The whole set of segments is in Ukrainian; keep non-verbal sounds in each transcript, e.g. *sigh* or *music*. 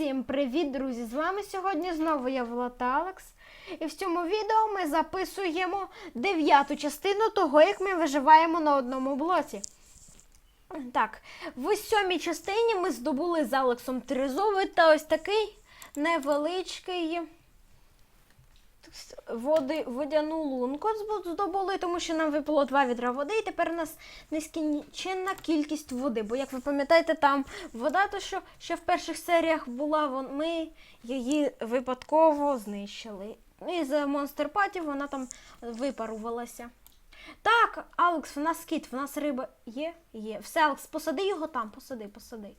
Усім привіт, друзі! З вами сьогодні знову я Влад Алекс. І в цьому відео ми записуємо дев'яту частину того, як ми виживаємо на одному блоці. Так, в сьомій частині ми здобули з Алексом тризовий та ось такий невеличкий води, водяну лунку здобули, тому що нам випало два відра води, і тепер у нас нескінченна кількість води. Бо, як ви пам'ятаєте, там вода, то що ще в перших серіях була, вон- ми її випадково знищили. І з монстерпатів вона там випарувалася. Так, Алекс, в нас кіт, в нас риба є? Є. Все, Алекс, посади його там, посади, посади.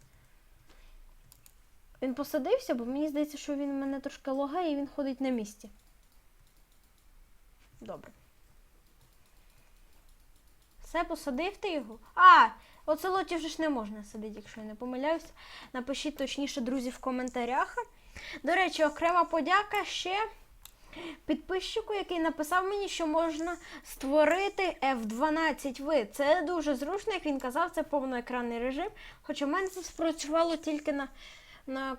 Він посадився, бо мені здається, що він мене трошки логає і він ходить на місці. Добре. Все, посадив ти його? А, оцелоті вже ж не можна садити, якщо я не помиляюся. Напишіть точніше, друзі, в коментарях. До речі, окрема подяка ще підписчику, який написав мені, що можна створити F12 вид. Це дуже зручно, як він казав, це повноекранний режим. Хоча в мене це спрацювало тільки на, на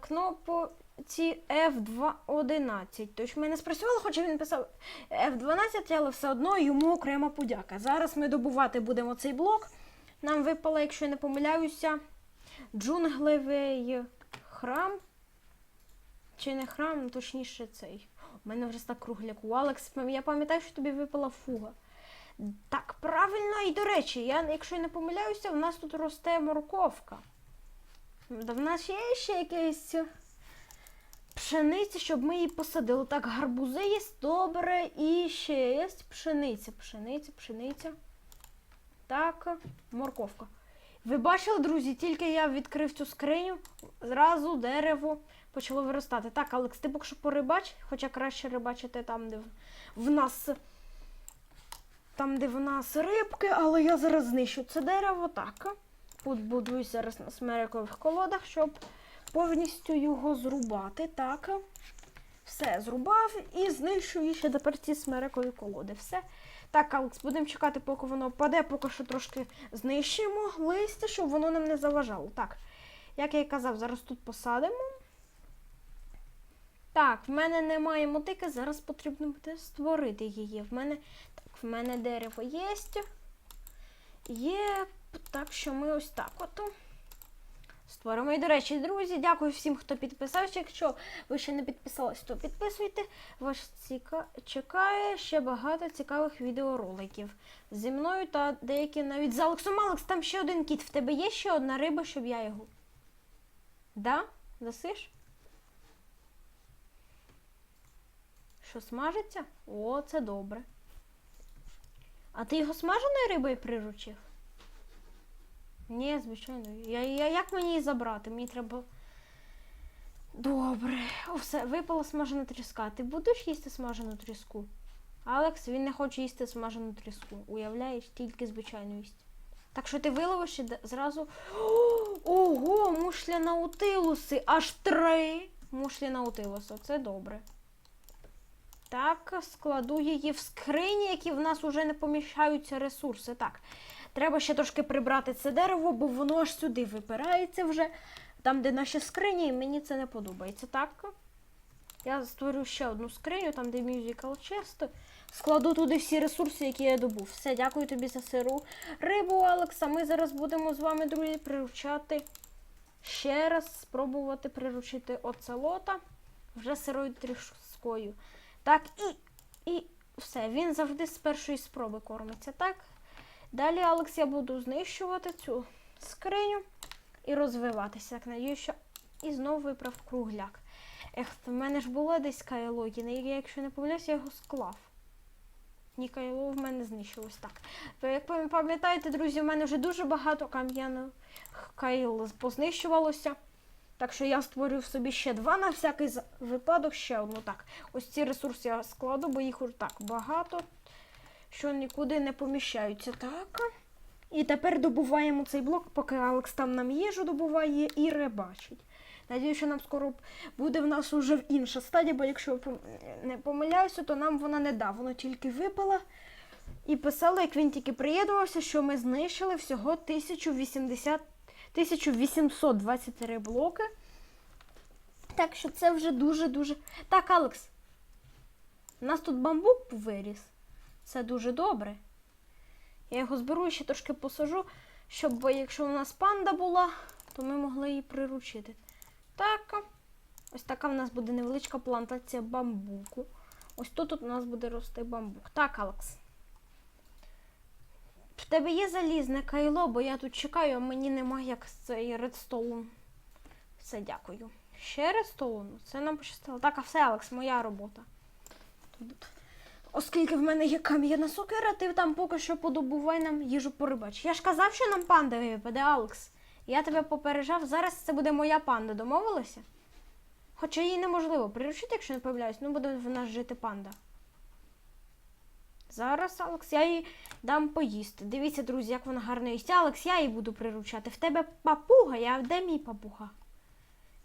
кнопці F11. Тож в мене спрацювало, хоча він писав F12, але все одно йому окрема подяка. Зараз ми добувати будемо цей блок. Нам випало, якщо я не помиляюся, джунглевий храм. Чи не храм, ну, точніше цей. У мене вже так кругляк. У Алекс, я пам'ятаю, що тобі випала фуга. Так, правильно, і до речі, я, якщо я не помиляюся, в нас тут росте морковка. Да в нас є ще якась пшениця, щоб ми її посадили. Так, гарбузи є, добре, і ще є пшениця, пшениця, пшениця. Так, морковка. Ви бачили, друзі, тільки я відкрив цю скриню, зразу дерево почало виростати. Так, Алекс, ти поки що порибач, хоча краще рибачити там, де в- нас. Там, де в нас рибки, але я зараз знищу це дерево. Так. Тут будуюсь зараз на смерекових колодах, щоб повністю його зрубати. Так. Все, зрубав і знищую ще тепер ці смерекові колоди. Все. Так, Алекс, будемо чекати, поки воно паде, поки що трошки знищимо листя, щоб воно нам не заважало. Так, як я і казав, зараз тут посадимо. Так, в мене немає мотики, зараз потрібно буде створити її. В мене, так, в мене дерево є. Є, так що ми ось так от створимо. І, до речі, друзі, дякую всім, хто підписався. Якщо ви ще не підписались, то підписуйте. Вас ціка... чекає ще багато цікавих відеороликів зі мною та деякі навіть з Алексом. Алекс, там ще один кіт. В тебе є ще одна риба, щоб я його. Да? Дасиш? Що смажиться? О, це добре. А ти його смаженою рибою приручив? Ні, звичайно. Я, я, як мені її забрати? Мені треба. Добре. О, все, випала смажена тріска. Ти будеш їсти смажену тріску? Алекс, він не хоче їсти смажену тріску. Уявляєш, тільки звичайну їсть. Так що ти виловиш і зразу. *gasps* Ого, мушлі наутилуси! Аж три мушлі наутилуса. Це добре. Так, складу її в скрині, які в нас вже не поміщаються ресурси. Так, треба ще трошки прибрати це дерево, бо воно аж сюди випирається вже, там, де наші скрині, і мені це не подобається. Так. Я створю ще одну скриню, там, де Musical Chest. Складу туди всі ресурси, які я добув. Все, дякую тобі за сиру рибу, Алекса. Ми зараз будемо з вами, друзі, приручати. Ще раз спробувати приручити оцелота вже сирою тріскою. Так, і, і все. Він завжди з першої спроби кормиться. Так. Далі, Алекс, я буду знищувати цю скриню і розвиватися. Так, надію, що і знову виправ кругляк. Ех, в мене ж було десь кайлогін, і я, якщо не помиляюся, я його склав. Ні, кайло в мене знищилось. Так. То, як ви пам'ятаєте, друзі, в мене вже дуже багато кам'яних кайл познищувалося. Так що я створю собі ще два на всякий випадок, ще одну. Так, ось ці ресурси я складу, бо їх так багато, що нікуди не поміщаються. Так. І тепер добуваємо цей блок, поки Алекс там нам їжу добуває і рибачить. Надію, що нам скоро буде в нас уже в інша стадія, бо якщо не помиляюся, то нам вона не да. Воно тільки випала. І писало, як він тільки приєднувався, що ми знищили всього 1080, 1823 блоки. Так що це вже дуже-дуже. Так, Алекс. У нас тут бамбук виріс. Це дуже добре. Я його зберу і ще трошки посажу, щоб якщо у нас панда була, то ми могли її приручити. Так. Ось така в нас буде невеличка плантація бамбуку. Ось тут у нас буде рости бамбук. Так, Алекс. В тебе є залізне кайло, бо я тут чекаю, а мені немає як цей редстоун. Все, дякую. Ще редстоун? Це нам пощастило. Так, а все, Алекс, моя робота. Тут. Оскільки в мене є кам'яна сокира, ти там поки що подобувай нам їжу порибач. Я ж казав, що нам панда випаде, Алекс. Я тебе попереджав, зараз це буде моя панда, домовилися? Хоча її неможливо приручити, якщо не появляюсь, ну буде в нас жити панда. Зараз, Алекс, я їй дам поїсти. Дивіться, друзі, як вона гарно їсть. Алекс, я її буду приручати. В тебе папуга, я де мій папуга?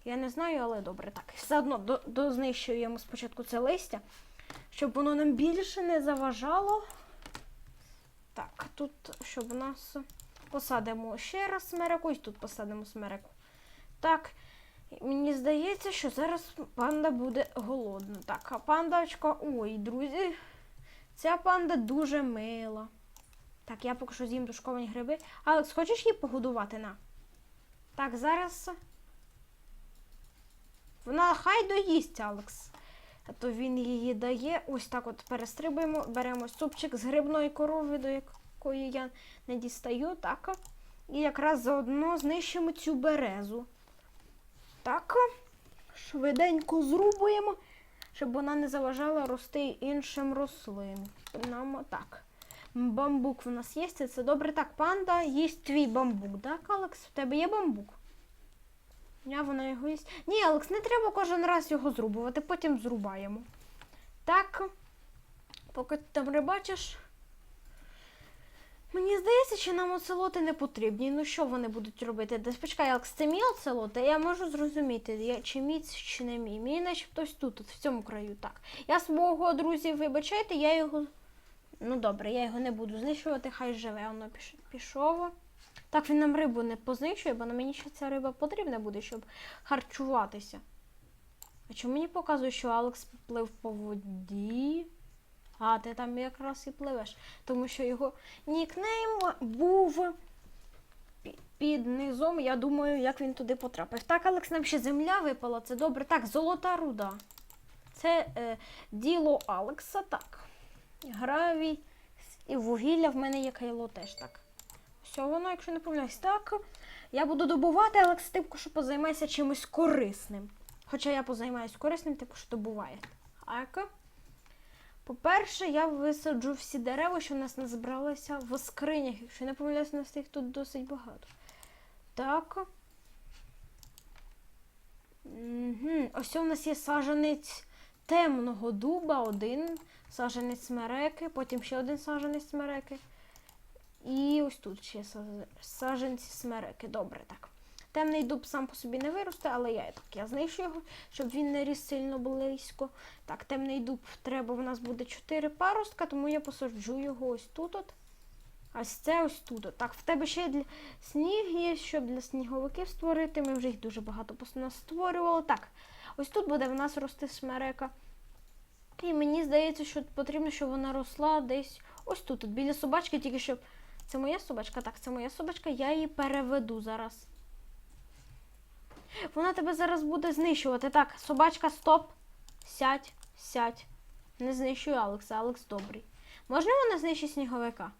Я не знаю, але добре. Так, все одно до, дознищуємо спочатку це листя, щоб воно нам більше не заважало. Так, тут, щоб у нас посадимо ще раз смереку, ось тут посадимо смереку. Так, мені здається, що зараз панда буде голодна. Так, а пандочка. Ой, друзі, ця панда дуже мила. Так, я поки що з'їм душковані гриби. Алекс, хочеш її погодувати на? Так, зараз. Вона хай доїсть, Алекс. То він її дає. Ось так от перестрибуємо, беремо супчик з грибної корови, до якої я не дістаю. Так. І якраз заодно знищимо цю березу. Так. Швиденько зрубуємо, щоб вона не заважала рости іншим рослинам. Нам так. Бамбук в нас є, це добре. Так, панда їсть твій бамбук, так, Алекс? В тебе є бамбук? Я вона його їсть. Ні, Алекс, не треба кожен раз його зрубувати, потім зрубаємо. Так, поки ти там рибачиш. Мені здається, що нам оцелоти не потрібні. Ну що вони будуть робити? Десь почекай, Алекс, це мій оцелот, я можу зрозуміти, я, чи мій, чи не мій. Мій начебто тут, в цьому краю. Так. Я свого друзі, вибачайте, я його. Ну добре, я його не буду знищувати, хай живе, воно піш- пішов. Так, він нам рибу не познищує, бо на мені ще ця риба потрібна буде, щоб харчуватися. А чому мені показує, що Алекс плив по воді? А, ти там якраз і пливеш. Тому що його нікнейм був під низом. Я думаю, як він туди потрапив. Так, Алекс, нам ще земля випала, це добре. Так, золота руда. Це е, діло Алекса, так. Гравій і вугілля в мене є кайло теж так. Все воно, якщо не помиляюсь, так. Я буду добувати, Алекс, ти поки що позаймайся чимось корисним. Хоча я позаймаюсь корисним, ти поки що добуває. Так. По-перше, я висаджу всі дерева, що в нас назбиралося в скринях. Якщо не помиляюсь, у нас їх тут досить багато. Так. Угу. Ось у нас є саженець темного дуба, один, саженець смереки, потім ще один саженець смереки. І ось тут ще саженці смереки. Добре, так. Темний дуб сам по собі не виросте, але я так я знищу його, щоб він не ріс сильно близько. Так, темний дуб треба, в нас буде 4 паростка, тому я посаджу його ось тут. от. А це ось тут. от. Так, в тебе ще для сніг є, щоб для сніговиків створити. Ми вже їх дуже багато створювали. Так, ось тут буде в нас рости смерека. І мені здається, що потрібно, щоб вона росла десь ось тут, от, біля собачки, тільки щоб. Це моя собачка? Так, це моя собачка, я її переведу зараз. Вона тебе зараз буде знищувати. Так, собачка, стоп. Сядь, сядь. Не знищуй Алекса, Алекс добрий. Можна вона знищить сніговика?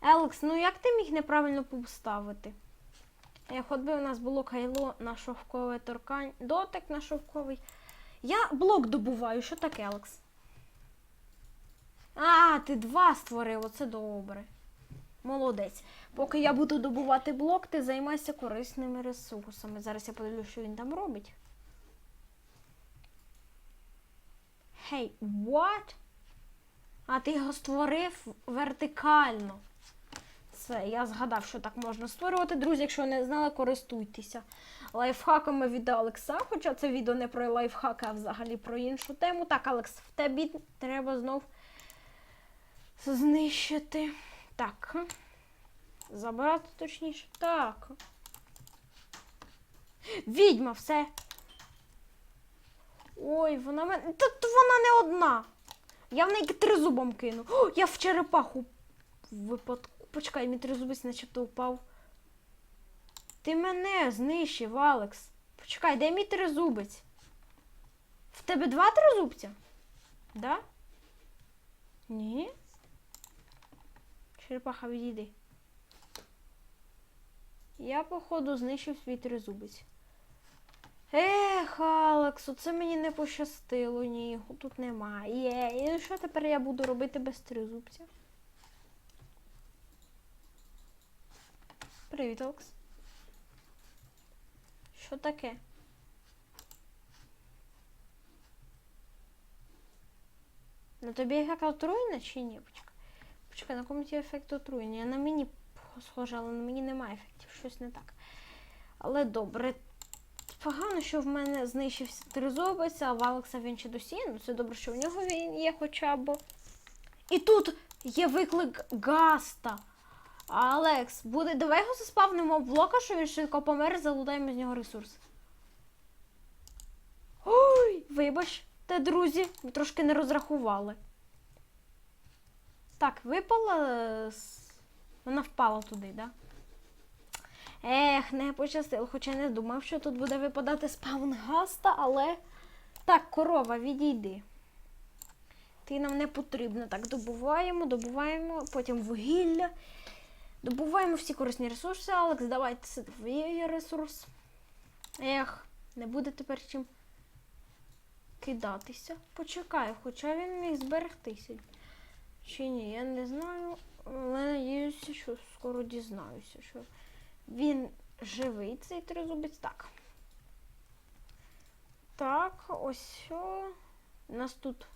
Алекс, ну як ти міг неправильно поставити? От би у нас було кайло на шовкове торкань, дотик на шовковий. Я блок добуваю, що таке, Алекс? А, ти два створив, оце добре. Молодець. Поки я буду добувати блок, ти займайся корисними ресурсами. Зараз я подивлюся, що він там робить. Hey, what? А ти його створив вертикально. Це я згадав, що так можна створювати. Друзі, якщо не знали, користуйтеся лайфхаками від Алекса. Хоча це відео не про лайфхаки, а взагалі про іншу тему. Так, Алекс, в тебе треба знов знищити. Так. Забрати точніше. Так. Відьма, все. Ой, вона мене. Та вона не одна. Я в неї тризубом кину. О, я в черепаху випадку. Почекай, мій тризубець начебто упав. Ти мене знищив, Алекс. Почекай, де мій тризубець? В тебе два тризубця? Да? Ні? Черепаха, відійди. Я, походу, знищив свій тризубець. Ех, Алекс, оце мені не пощастило, ні, його тут немає. І що тепер я буду робити без тризубця? Привіт, Алекс. Що таке? На тобі ефект отруєння чи ні? Почекай. Почекай, на кому ті ефект отруєння? На мені схожа, але на мені немає ефектів, щось не так. Але добре. Погано, що в мене знищився тризубець, а в Алекса він ще досі. Ну це добре, що в нього він є хоча б. І тут є виклик Гаста. Алекс, буде. Давай його заспавнимо в блока, що він швидко помер, залутаємо з нього ресурс. Ой, вибач, те, друзі, ми трошки не розрахували. Так, випала. е, Вона впала туди, так? Да? Ех, не пощастило, хоча не думав, що тут буде випадати спаун гаста, але. Так, корова, відійди. Ти нам не потрібна. Так, добуваємо, добуваємо, потім вугілля. Добуваємо всі корисні ресурси, Алекс, давайте це твій ресурс. Ех, не буде тепер чим кидатися. Почекай, хоча він міг зберегтися. Чи ні, я не знаю. Але надіюся, що скоро дізнаюся, що він живий, цей тризубець. Так. Так, ось. У нас тут.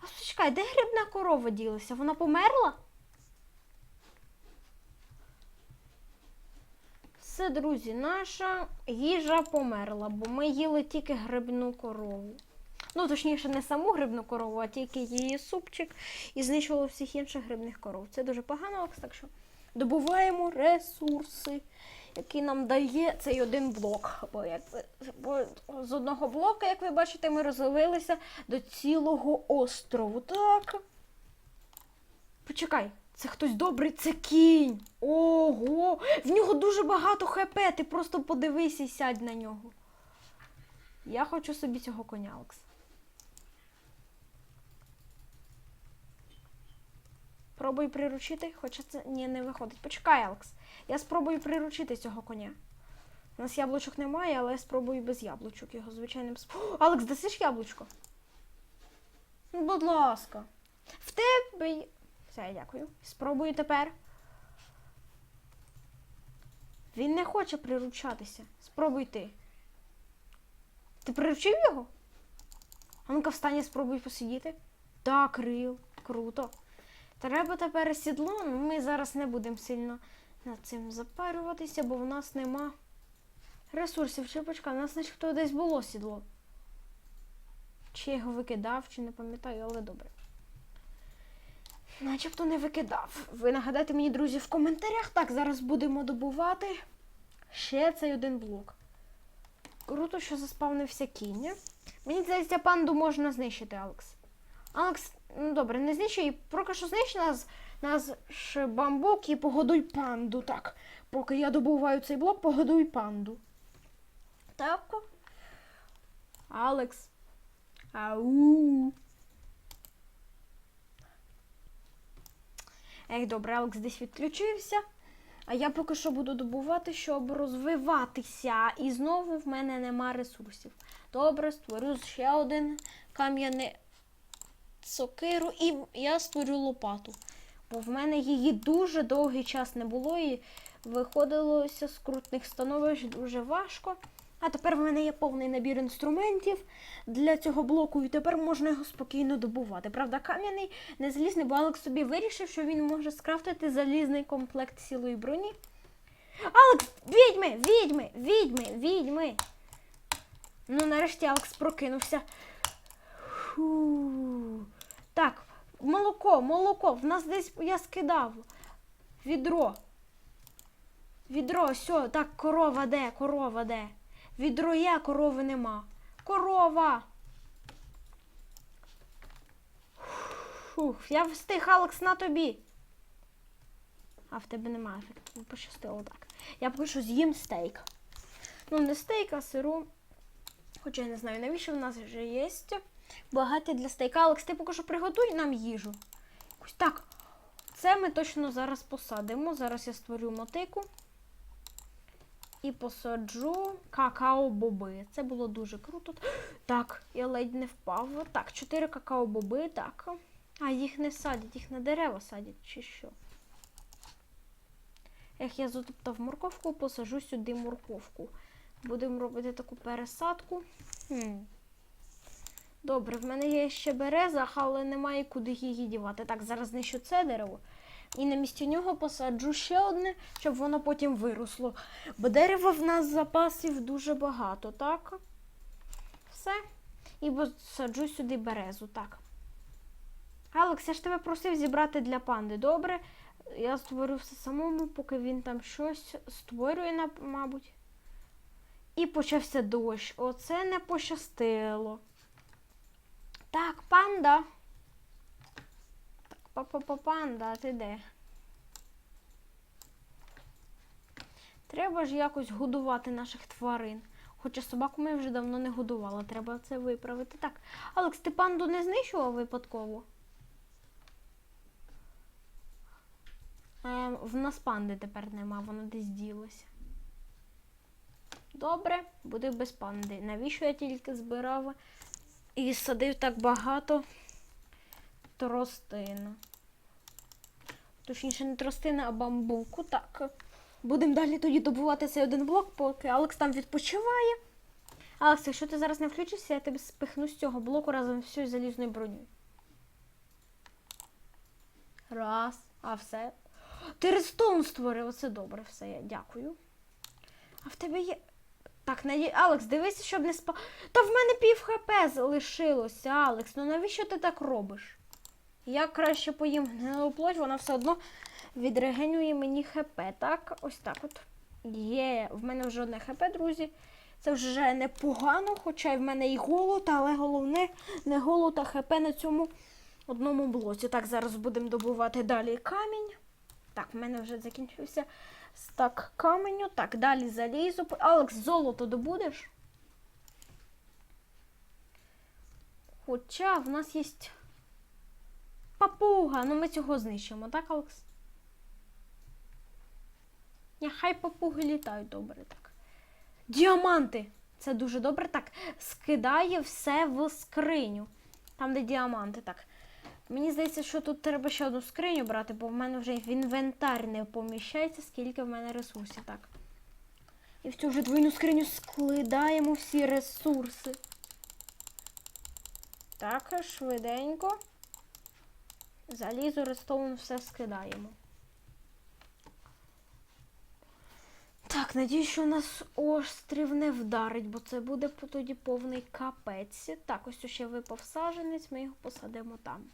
А чекай, де грибна корова ділася? Вона померла? Все, друзі, наша їжа померла, бо ми їли тільки грибну корову. Ну, точніше, не саму грибну корову, а тільки її супчик і знищували всіх інших грибних коров. Це дуже погано, Алекс, так що добуваємо ресурси, які нам дає цей один блок. Бо, як бо з одного блока, як ви бачите, ми розвилися до цілого острову. Так. Почекай, це хтось добрий, це кінь. Ого! В нього дуже багато хп, ти просто подивись і сядь на нього. Я хочу собі цього коня, Алекс. Пробуй приручити, хоча це ні, не виходить. Почекай, Алекс. Я спробую приручити цього коня. У нас яблучок немає, але я спробую без яблучок його звичайним сп... О, *gasps* Алекс, дасиш яблучко? Ну, будь ласка. В тебе. Все, дякую. Спробую тепер. Він не хоче приручатися. Спробуй ти. Ти приручив його? А ну-ка встань, спробуй посидіти. Так, Рил, круто. Треба тепер сідло, ми зараз не будемо сильно над цим запарюватися, бо в нас нема ресурсів. Чи почекай, у нас начебто десь було сідло. Чи його викидав, чи не пам'ятаю, але добре. Начебто не викидав. Ви нагадайте мені, друзі, в коментарях. Так, зараз будемо добувати ще цей один блок. Круто, що заспавнився кінь. Мені здається, панду можна знищити, Алекс. Алекс, ну добре, не знищуй, поки що знищ нас, нас ж бамбук і погодуй панду. Так, поки я добуваю цей блок, погодуй панду. Так. Алекс. Ау. Ех, добре, Алекс десь відключився. А я поки що буду добувати, щоб розвиватися. І знову в мене нема ресурсів. Добре, створю ще один кам'яний сокиру і я створю лопату. Бо в мене її дуже довгий час не було і виходилося з крутних становищ дуже важко. А тепер в мене є повний набір інструментів для цього блоку, і тепер можна його спокійно добувати. Правда, кам'яний не залізний, бо Алекс собі вирішив, що він може скрафтити залізний комплект цілої броні. Алекс, відьми, відьми, відьми, відьми. Ну, нарешті Алекс прокинувся. Фу. Так, молоко, молоко. В нас десь я скидав. Відро. Відро, все, так, корова де, корова де. Відро є, корови нема. Корова! Фух, я встиг, Алекс, на тобі. А в тебе немає ефекту. Пощастило так. Я поки що з'їм стейк. Ну, не стейк, а сиру. Хоча я не знаю, навіщо в нас вже є багаття для стейка. Алекс, ти поки що приготуй нам їжу. Так. Це ми точно зараз посадимо. Зараз я створю мотику. І посаджу какао-боби. Це було дуже круто. Так, я ледь не впав. Так, чотири какао-боби, так. А, їх не садять, їх на дерева садять, чи що? Ех, я затоптав морковку, посажу сюди морковку. Будемо робити таку пересадку. Хм. Добре, в мене є ще береза, але немає куди її дівати. Так, зараз знищу це дерево. І на місці нього посаджу ще одне, щоб воно потім виросло. Бо дерева в нас запасів дуже багато, так? Все. І посаджу сюди березу, так. Алекс, я ж тебе просив зібрати для панди, добре? Я створю все самому, поки він там щось створює, мабуть. І почався дощ. Оце не пощастило. Так, панда. Так, па-па-па, панда, а ти де? Треба ж якось годувати наших тварин. Хоча собаку ми вже давно не годували, треба це виправити. Так, Алекс, ти панду не знищував випадково? Е, в нас панди тепер нема, вона десь ділася. Добре, буде без панди. Навіщо я тільки збирав і садив так багато тростину? Точніше, не тростини, а бамбуку. Так. Будемо далі тоді добувати цей один блок, поки Алекс там відпочиває. Алекс, якщо ти зараз не включишся, я тебе спихну з цього блоку разом з всією залізною бронею. Раз. А все. Ти редстоун створив, оце добре, все, я дякую. А в тебе є. Так, наді... Алекс, дивися, щоб не спа. Та в мене пів хп залишилося, Алекс. Ну навіщо ти так робиш? Я краще поїм гнилу плоть, вона все одно відрегенює мені хп. Так, ось так от. Є, в мене вже одне хп, друзі. Це вже непогано, хоча й в мене і голод, але головне не голод, а хп на цьому одному блоці. Так, зараз будемо добувати далі камінь. Так, в мене вже закінчився стак каменю. Так, далі залізо. Алекс, золото добудеш? Хоча в нас є папуга, ну ми цього знищимо, так, Алекс? Нехай папуги літають добре так. Діаманти! Це дуже добре. Так, скидає все в скриню. Там, де діаманти, так. Мені здається, що тут треба ще одну скриню брати, бо в мене вже в інвентар не поміщається, скільки в мене ресурсів. Так. І в цю вже двойну скриню складаємо всі ресурси. Так, швиденько. Залізо, редстоун все скидаємо. Так, надію, що нас острів не вдарить, бо це буде тоді повний капець. Так, ось ще випав саженець, ми його посадимо там.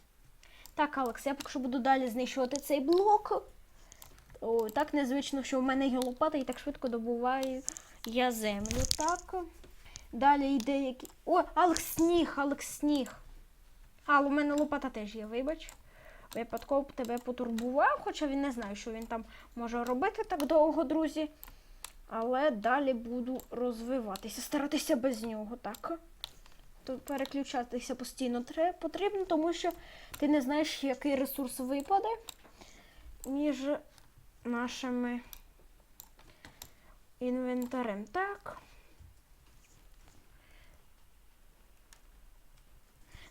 Так, Алекс, я поки що буду далі знищувати цей блок. О, так незвично, що в мене є лопата і так швидко добуваю я землю. Так. Далі йде які. О, Алекс, сніг, Алекс, сніг. А, у мене лопата теж є, вибач. Випадково тебе потурбував, хоча він не знає, що він там може робити так довго, друзі. Але далі буду розвиватися, старатися без нього, так? Переключатися постійно потрібно, тому що ти не знаєш, який ресурс випаде між нашими інвентарем. Так.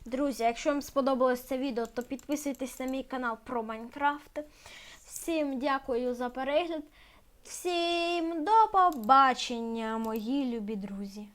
Друзі, якщо вам сподобалось це відео, то підписуйтесь на мій канал про Майнкрафт. Всім дякую за перегляд. Всім до побачення, мої любі друзі!